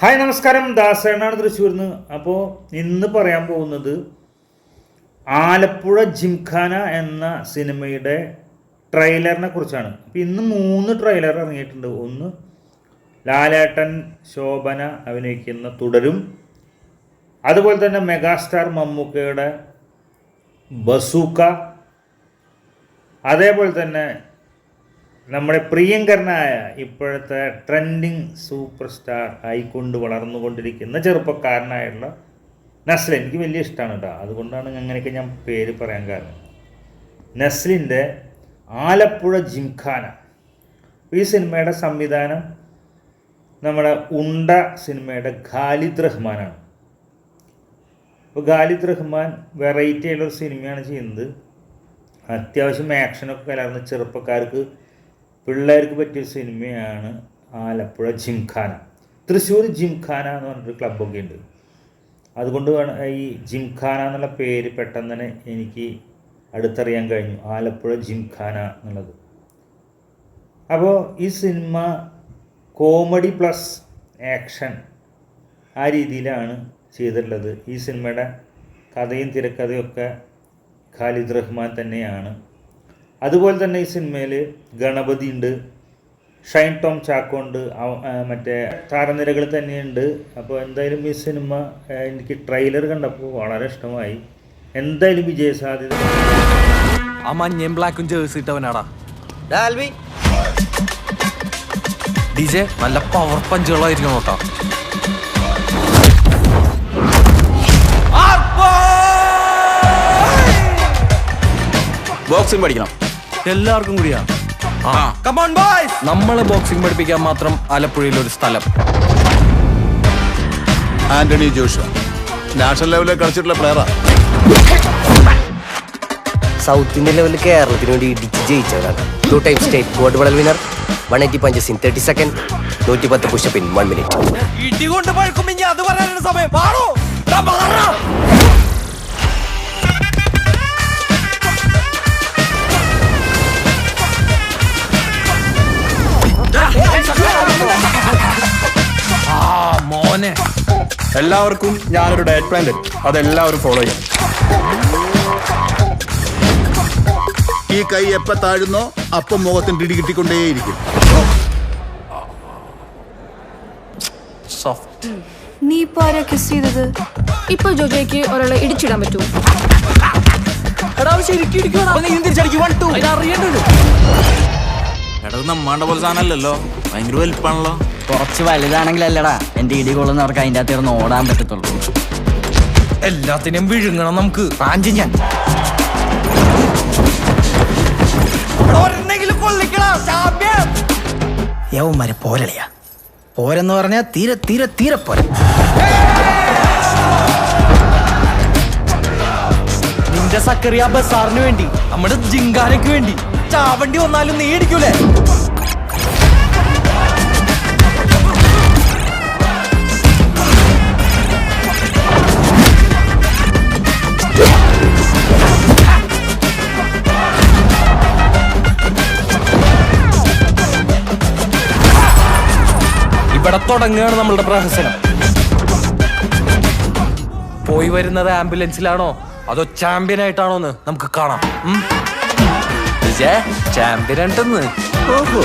Hi നമസ്കാരം. ദാസേണാണ് തൃശ്ശൂരിൽ നിന്ന് അപ്പോൾ ഇന്ന് പറയാൻ പോകുന്നത് ആലപ്പുഴ ജിംഖാന എന്ന സിനിമയുടെ ട്രെയിലറിനെ കുറിച്ചാണ്. അപ്പോൾ ഇന്ന് മൂന്ന് ട്രെയിലർ ഇറങ്ങിയിട്ടുണ്ട്. ഒന്ന് ലാലേട്ടൻ ശോഭന അഭിനയിക്കുന്ന തുടരും. അതുപോലെ തന്നെ മെഗാസ്റ്റാർ മമ്മൂക്കയുടെ ബസൂക്ക. അതേപോലെ തന്നെ നമ്മുടെ പ്രിയങ്കരനായ ഇപ്പോഴത്തെ ട്രെൻഡിങ് സൂപ്പർ സ്റ്റാർ ആയിക്കൊണ്ട് വളർന്നുകൊണ്ടിരിക്കുന്ന ചെറുപ്പക്കാരനായുള്ള നസ്ലിൻ. എനിക്ക് വലിയ ഇഷ്ടമാണ് കേട്ടോ അതുകൊണ്ടാണ് അങ്ങനെയൊക്കെ ഞാൻ പേര് പറയാൻ കാരണം. നസ്ലിന്റെ ആലപ്പുഴ ജിംഖാന. ഈ സിനിമയുടെ സംവിധാനം നമ്മുടെ ഉണ്ട സിനിമയുടെ ഖാലിദ് റഹ്മാനാണ്. അപ്പോൾ ഖാലിദ് റഹ്മാൻ വെറൈറ്റി ആയിട്ടുള്ള സിനിമയാണ് ചെയ്യുന്നത്. അത്യാവശ്യം ആക്ഷനൊക്കെ കലർന്ന് ചെറുപ്പക്കാർക്ക് പിള്ളേർക്ക് പറ്റിയ സിനിമയാണ് ആലപ്പുഴ ജിംഖാന. തൃശ്ശൂർ ജിംഖാന എന്ന് പറഞ്ഞൊരു ക്ലബ്ബൊക്കെ ഉണ്ട്. അതുകൊണ്ട് വേണം ഈ ജിംഖാന എന്നുള്ള പേര് പെട്ടെന്ന് തന്നെ എനിക്ക് അടുത്തറിയാൻ കഴിഞ്ഞു. ആലപ്പുഴ ജിംഖാന എന്നുള്ളത്. അപ്പോൾ ഈ സിനിമ കോമഡി പ്ലസ് ആക്ഷൻ ആ രീതിയിലാണ് ചെയ്തിട്ടുള്ളത്. ഈ സിനിമയുടെ കഥയും തിരക്കഥയും ഒക്കെ ഖാലിദ് റഹ്മാൻ തന്നെയാണ് അതുപോലെ തന്നെ ഈ സിനിമയിൽ ഗണപതി ഉണ്ട് ഷൈൻ ടോം ചാക്കോ ഉണ്ട് മറ്റേ താരനിരകൾ തന്നെയുണ്ട് അപ്പോൾ എന്തായാലും ഈ സിനിമ എനിക്ക് ട്രെയിലർ കണ്ടപ്പോൾ വളരെ ഇഷ്ടമായി. എന്തായാലും വിജയസാധ്യത ആ മഞ്ഞയും ബ്ലാക്കും ജേഴ്സി ഇട്ടവനാടാ. ആൽവി ഡിജെ നല്ല പവർ പഞ്ചുകളായിരിക്കും നോട്ടാ ബോക്സിംഗ് പഠിക്കണം. എല്ലാവർക്കും കൂടിയാ. കമോൺ ബോയ്സ് നമ്മളെ ബോക്സിംഗ് പഠിപ്പിക്കാൻ മാത്രം ആലപ്പുഴയിൽ ഒരു സ്ഥലം. ആന്റണി ജോഷ നാഷണൽ ലെവലിൽ കളിച്ചിട്ടുള്ള പ്ലെയറാ സൗത്ത് ഇന്ത്യൻ ലെവലിൽ കേരളത്തിന് വേണ്ടി ഇടിച്ച് ജയിച്ചവരാണ്. Two time state gold medal winner one eighty punches in thirty second നൂറ്റി പത്ത് പുഷപ്പ് ഇൻ വൺ മിനിറ്റ് ഇടി കൊണ്ട് പഴക്കും ഇനി അത് പറയാനുള്ള സമയം. പാടോ എല്ലാവർക്കും ഞാനൊരു ഡയറ്റ് പ്ലാൻ തരും അതെല്ലാവരും ഫോളോ ചെയ്യണം. ഈ കൈ എപ്പ താഴുന്നോ അപ്പം മുഖത്തിന് പിടി കിട്ടിക്കൊണ്ടേയിരിക്കും. സോഫ്റ്റ് നീ ഇപ്പൊ ആരാ കിസ് ചെയ്തത്? ഇപ്പൊ ജോജോയ്ക്ക് ഒരാളെ ഇടിച്ചിടാൻ പറ്റുമോ? എടാ നമ്മാണ്ട പോലെ സാധനമല്ലല്ലോ. ഭയങ്കര വലിപ്പാണല്ലോ കുറച്ച് വലുതാണെങ്കിലല്ലടാ. എന്റെ ഇടി കൊള്ളുന്നവർക്ക് അതിന്റെ അകത്ത് ഇരുന്ന് ഓടാൻ പറ്റത്തുള്ളൂ. എല്ലാത്തിനെയും വിഴുങ്ങണം നമുക്ക്. പാഞ്ചി ഞാൻ. യവന്മാരെ പോരളിയാ. പോരെന്ന് പറഞ്ഞാ തീരെ തീരെ തീരെ പോര. നിന്റെ സക്കറിയ ബസാറിന് വേണ്ടി നമ്മുടെ ജിങ്കാരയ്ക്ക് വേണ്ടി. ചാവണ്ടി വന്നാലും നീ ഇടിക്കൂലേ? ഇവിടെ തുടങ്ങുകയാണ് നമ്മളുടെ പ്രഹസനം. പോയി വരുന്നത് ആംബുലൻസിലാണോ? അതോ ചാമ്പ്യൻ ആയിട്ടാണോ എന്ന് നമുക്ക് കാണാം. ചാമ്പ്യൻ ആയിട്ടെന്ന്. ഓഹോ.